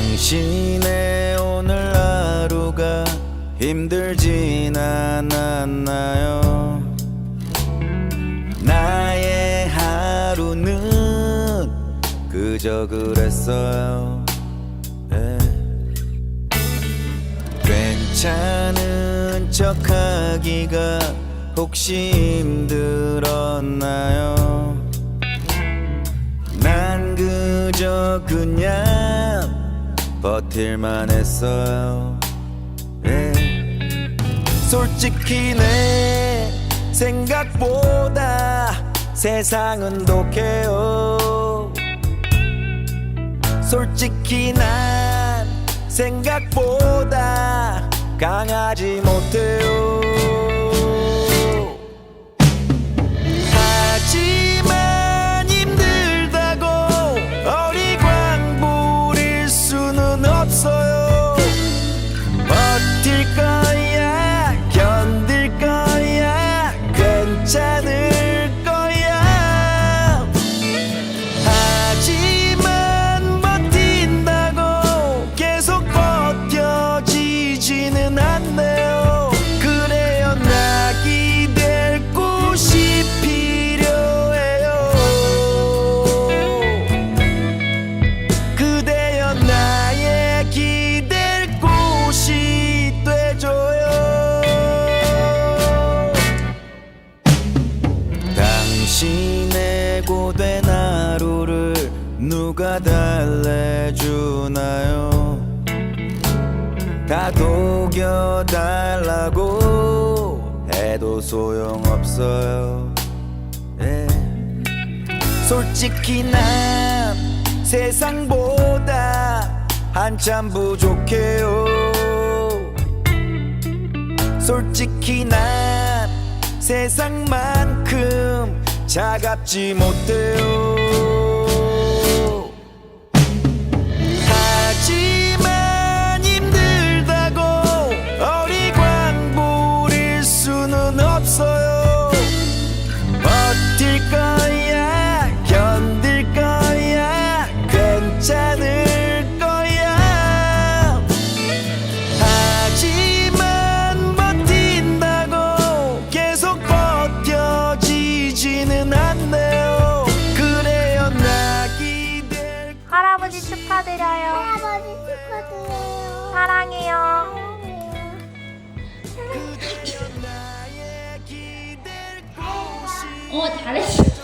당신의 오늘 하루가 힘들진 않았나요? 나의 하루는 그저 그랬어요. 예. 괜찮은 척하기가 혹시 힘들었나요? 난 그저 그냥 버틸만 했어요. 예. 솔직히 내 생각보다 세상은 독해요. 솔직히 난 생각보다 강하지 못해요. 된 하루를 누가 달래주나요? 다 녹여달라고 해도 소용없어요. 예. 솔직히 난 세상보다 한참 부족해요. 솔직히 난 세상만큼 차갑지 못해요 할아버지 축하드려요. 할아버지 축하드려요. 사랑해요. 어 잘했어